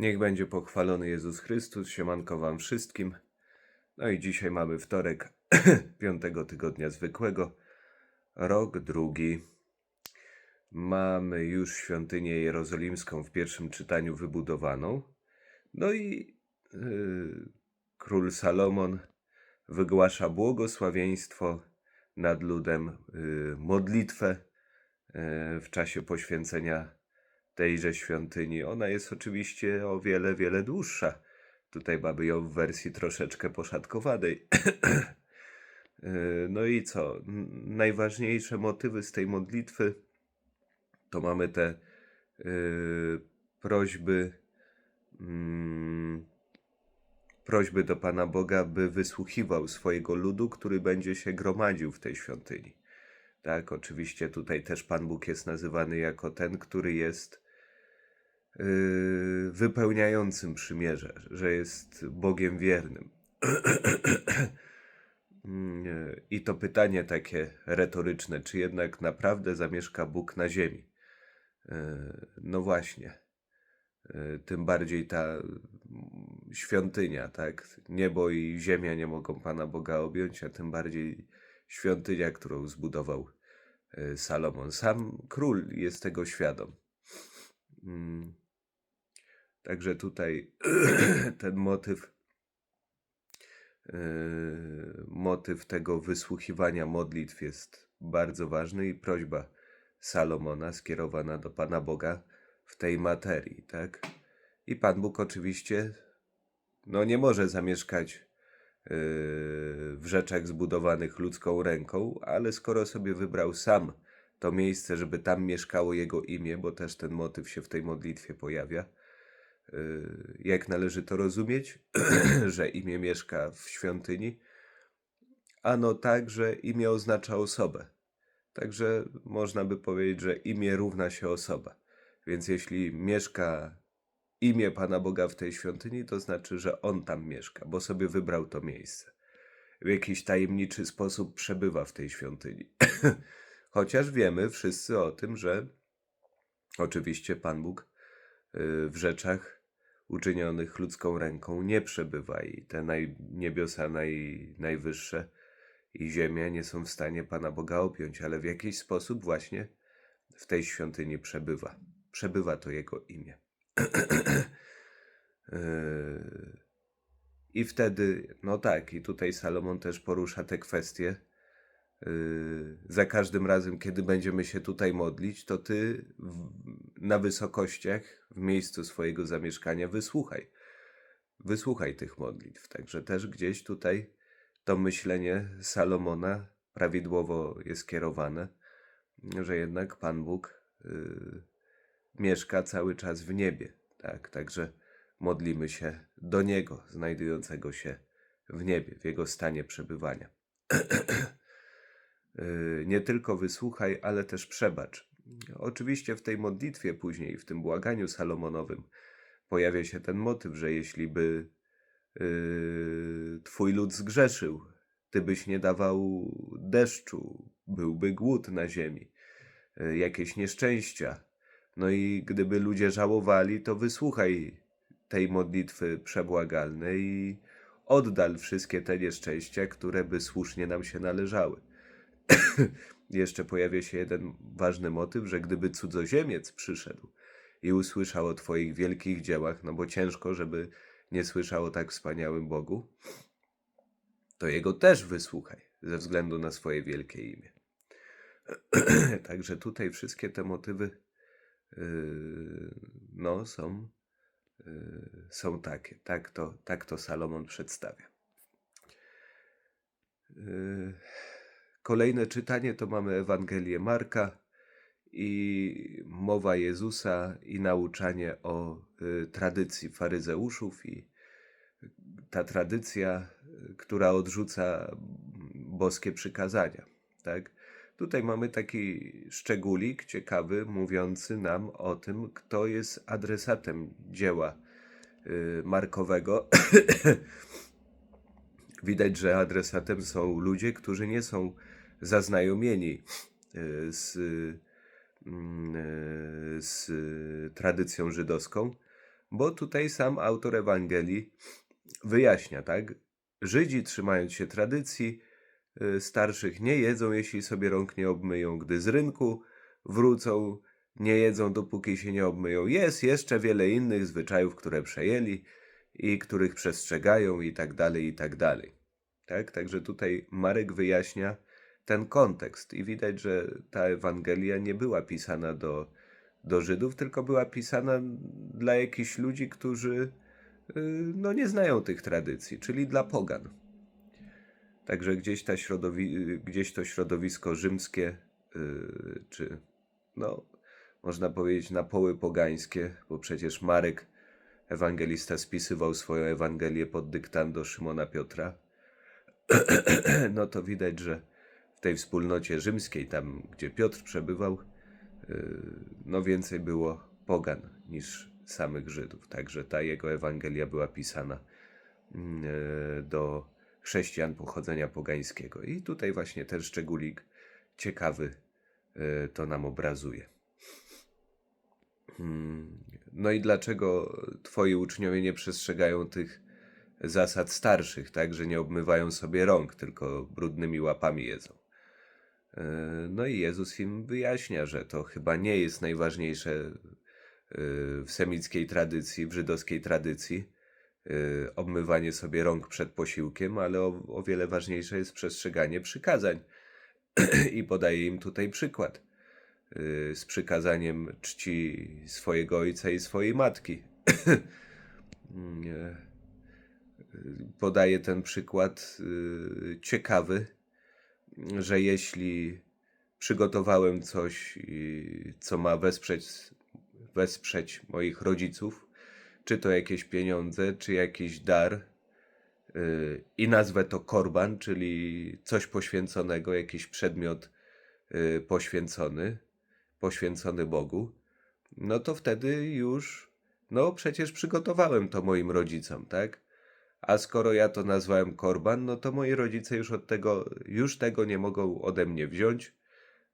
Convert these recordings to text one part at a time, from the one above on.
Niech będzie pochwalony Jezus Chrystus, siemanko wam wszystkim. No i dzisiaj mamy wtorek piątego tygodnia zwykłego, rok drugi. Mamy już świątynię jerozolimską w pierwszym czytaniu wybudowaną. No i yy, król Salomon wygłasza błogosławieństwo nad ludem, yy, modlitwę yy, w czasie poświęcenia tejże świątyni. Ona jest oczywiście o wiele, wiele dłuższa. Tutaj mamy ją w wersji troszeczkę poszatkowanej. Yy, no i co? Najważniejsze motywy z tej modlitwy to mamy te yy, prośby, mm, prośby do Pana Boga, by wysłuchiwał swojego ludu, który będzie się gromadził w tej świątyni. Tak, oczywiście tutaj też Pan Bóg jest nazywany jako ten, który jest yy, wypełniającym przymierze, że jest Bogiem wiernym. Mm, I to pytanie takie retoryczne, czy jednak naprawdę zamieszka Bóg na ziemi? Yy, No właśnie. Yy, Tym bardziej ta mm, świątynia, tak? Niebo i ziemia nie mogą Pana Boga objąć, a tym bardziej świątynia, którą zbudował Salomon. Sam król jest tego świadom. Mm. Także tutaj ten motyw, yy, motyw tego wysłuchiwania modlitw jest bardzo ważny i prośba Salomona skierowana do Pana Boga w tej materii, tak? I Pan Bóg oczywiście no nie może zamieszkać yy, w rzeczach zbudowanych ludzką ręką, ale skoro sobie wybrał sam to miejsce, żeby tam mieszkało Jego imię, bo też ten motyw się w tej modlitwie pojawia, yy, jak należy to rozumieć, że imię mieszka w świątyni? Ano tak, że imię oznacza osobę. Także można by powiedzieć, że imię równa się osoba. Więc jeśli mieszka imię Pana Boga w tej świątyni, to znaczy, że On tam mieszka, bo sobie wybrał to miejsce. W jakiś tajemniczy sposób przebywa w tej świątyni. Chociaż wiemy wszyscy o tym, że oczywiście Pan Bóg y, w rzeczach uczynionych ludzką ręką nie przebywa i te naj, niebiosa naj, najwyższe i ziemia nie są w stanie Pana Boga objąć, ale w jakiś sposób właśnie w tej świątyni przebywa. Przebywa to Jego imię. Yy, I wtedy, no tak, i tutaj Salomon też porusza te kwestie. Yy, Za każdym razem, kiedy będziemy się tutaj modlić, to ty w, na wysokościach, w miejscu swojego zamieszkania, wysłuchaj. Wysłuchaj tych modlitw. Także też gdzieś tutaj to myślenie Salomona prawidłowo jest kierowane, że jednak Pan Bóg yy, mieszka cały czas w niebie. Tak, także modlimy się do Niego, znajdującego się w niebie, w Jego stanie przebywania. Yy, Nie tylko wysłuchaj, ale też przebacz. Oczywiście w tej modlitwie później, w tym błaganiu Salomonowym, pojawia się ten motyw, że jeśli by yy, Twój lud zgrzeszył, Ty byś nie dawał deszczu, byłby głód na ziemi, yy, jakieś nieszczęścia. No i gdyby ludzie żałowali, to wysłuchaj tej modlitwy przebłagalnej i oddal wszystkie te nieszczęścia, które by słusznie nam się należały. Jeszcze pojawia się jeden ważny motyw, że gdyby cudzoziemiec przyszedł i usłyszał o Twoich wielkich dziełach, no bo ciężko, żeby nie słyszał o tak wspaniałym Bogu, to jego też wysłuchaj, ze względu na swoje wielkie imię. Także tutaj wszystkie te motywy yy, no, są, yy, są takie. Tak to, tak to Salomon przedstawia. Yy, Kolejne czytanie to mamy Ewangelię Marka i mowa Jezusa i nauczanie o y, tradycji faryzeuszów i ta tradycja, y, która odrzuca boskie przykazania. Tak? Tutaj mamy taki szczególik ciekawy, mówiący nam o tym, kto jest adresatem dzieła y, Markowego. Widać, że adresatem są ludzie, którzy nie są zaznajomieni y, z, mm, y, z tradycją żydowską, Bo tutaj sam autor Ewangelii wyjaśnia, tak? Żydzi, trzymając się tradycji y, starszych, nie jedzą, jeśli sobie rąk nie obmyją. Gdy z rynku wrócą, nie jedzą, dopóki się nie obmyją. Jest jeszcze wiele innych zwyczajów, które przejęli i których przestrzegają i tak dalej, i tak dalej. Tak? Także tutaj Marek wyjaśnia ten kontekst i widać, że ta Ewangelia nie była pisana do, do Żydów, tylko była pisana dla jakichś ludzi, którzy y, no, nie znają tych tradycji, czyli dla pogan. Także gdzieś, ta środowi- gdzieś to środowisko rzymskie, y, czy no, można powiedzieć na poły pogańskie, bo przecież Marek, ewangelista, spisywał swoją Ewangelię pod dyktando Szymona Piotra, no to widać, że w tej wspólnocie rzymskiej, tam gdzie Piotr przebywał, y, no więcej było pogan niż samych Żydów. Także ta jego Ewangelia była pisana mm, y, do chrześcijan pochodzenia pogańskiego. I tutaj właśnie ten szczególik ciekawy y, to nam obrazuje. Mm, No i dlaczego twoi uczniowie nie przestrzegają tych zasad starszych, tak, że nie obmywają sobie rąk, tylko brudnymi łapami jedzą? E, No i Jezus im wyjaśnia, że to chyba nie jest najważniejsze e, w semickiej tradycji, w żydowskiej tradycji, e, obmywanie sobie rąk przed posiłkiem, ale o, o wiele ważniejsze jest przestrzeganie przykazań. I podaje im tutaj przykład z przykazaniem czci swojego ojca i swojej matki. Nie. Y, Podaje ten przykład y, ciekawy, że jeśli przygotowałem coś, y, co ma wesprzeć, wesprzeć moich rodziców, czy to jakieś pieniądze, czy jakiś dar, y, i nazwę to korban, czyli coś poświęconego, jakiś przedmiot y, poświęcony, poświęcony Bogu, no to wtedy już, no przecież przygotowałem to moim rodzicom, tak? A skoro ja to nazwałem korban, no to moi rodzice już od tego, już tego nie mogą ode mnie wziąć,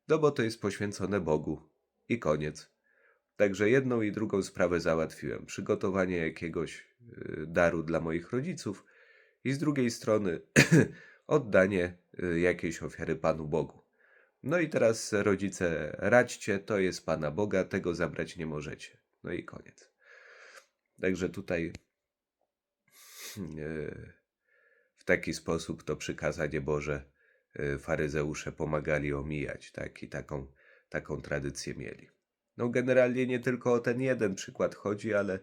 no bo to jest poświęcone Bogu. I koniec. Także jedną i drugą sprawę załatwiłem. Przygotowanie jakiegoś y, daru dla moich rodziców i z drugiej strony oddanie y, jakiejś ofiary Panu Bogu. No i teraz rodzice, radźcie, to jest Pana Boga, tego zabrać nie możecie. No i koniec. Także tutaj y, w taki sposób to przykazanie Boże y, faryzeusze pomagali omijać, tak? I taką, taką tradycję mieli. No generalnie nie tylko o ten jeden przykład chodzi, ale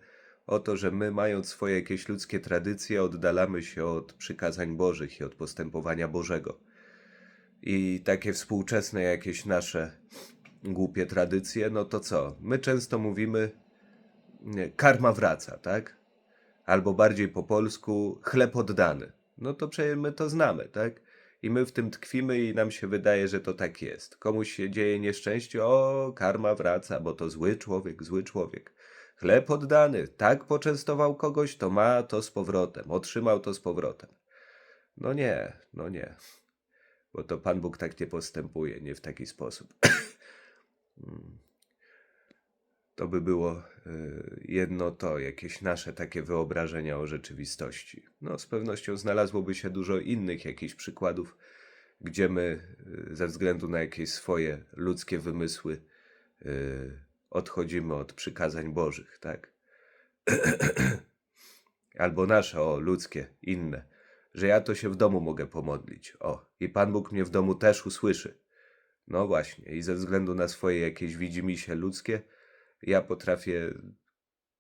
o to, że my mając swoje jakieś ludzkie tradycje, oddalamy się od przykazań Bożych i od postępowania Bożego. I takie współczesne jakieś nasze głupie tradycje, no to co? My często mówimy karma wraca, tak? Albo bardziej po polsku chleb oddany. No to przecież my to znamy, tak? I my w tym tkwimy i nam się wydaje, że to tak jest. Komuś się dzieje nieszczęście, o, karma wraca, bo to zły człowiek, zły człowiek. Chleb oddany, tak poczęstował kogoś, to ma to z powrotem, otrzymał to z powrotem. No nie, no nie. Bo to Pan Bóg tak nie postępuje, nie w taki sposób. Mm. to by było y, jedno to, jakieś nasze takie wyobrażenia o rzeczywistości. No, z pewnością znalazłoby się dużo innych jakichś przykładów, gdzie my y, ze względu na jakieś swoje ludzkie wymysły y, odchodzimy od przykazań Bożych, tak? Albo nasze, o, ludzkie, inne, że ja to się w domu mogę pomodlić, o, i Pan Bóg mnie w domu też usłyszy. No właśnie, i ze względu na swoje jakieś widzimisię ludzkie, ja potrafię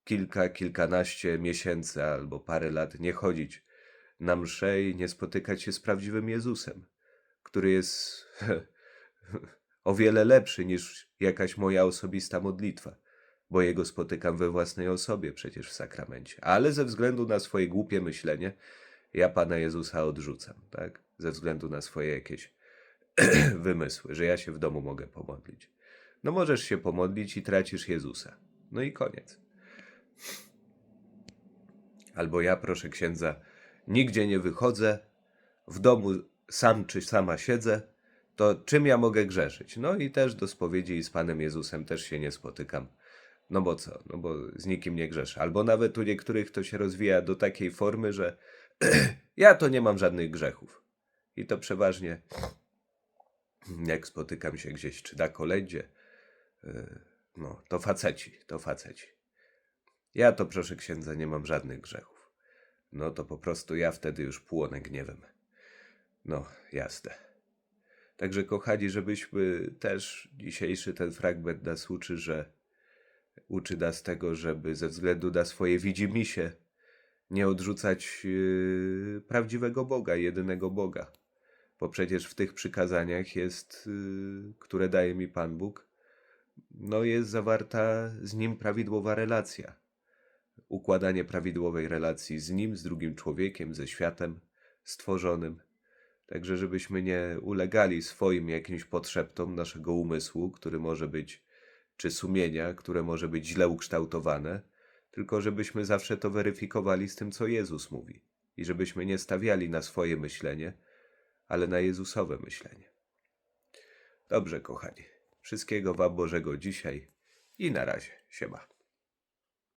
kilka, kilkanaście miesięcy albo parę lat nie chodzić na mszę i nie spotykać się z prawdziwym Jezusem, który jest o wiele lepszy niż jakaś moja osobista modlitwa, bo Jego spotykam we własnej osobie przecież w sakramencie. Ale ze względu na swoje głupie myślenie, ja Pana Jezusa odrzucam, tak? Ze względu na swoje jakieś wymysły, że ja się w domu mogę pomodlić. No możesz się pomodlić i tracisz Jezusa. No i koniec. Albo ja, proszę księdza, nigdzie nie wychodzę, w domu sam czy sama siedzę, to czym ja mogę grzeszyć? No i też do spowiedzi i z Panem Jezusem też się nie spotykam. No bo co? No bo z nikim nie grzeszę. Albo nawet u niektórych to się rozwija do takiej formy, że ja to nie mam żadnych grzechów. I to przeważnie jak spotykam się gdzieś, czy na kolendzie, yy, no to faceci, to faceci. Ja to proszę księdza nie mam żadnych grzechów. No to po prostu ja wtedy już płonę gniewem. No, jasne. Także kochani, żebyśmy też dzisiejszy ten fragment nas uczy, że uczy nas tego, żeby ze względu na swoje widzimisię nie odrzucać yy, prawdziwego Boga, jedynego Boga. Bo przecież w tych przykazaniach jest, yy, które daje mi Pan Bóg, no jest zawarta z Nim prawidłowa relacja. Układanie prawidłowej relacji z Nim, z drugim człowiekiem, ze światem stworzonym. Także żebyśmy nie ulegali swoim jakimś potrzeptom naszego umysłu, który może być, czy sumienia, które może być źle ukształtowane, tylko żebyśmy zawsze to weryfikowali z tym, co Jezus mówi. I żebyśmy nie stawiali na swoje myślenie, ale na Jezusowe myślenie. Dobrze, kochani. Wszystkiego Wam Bożego dzisiaj i na razie. Siema.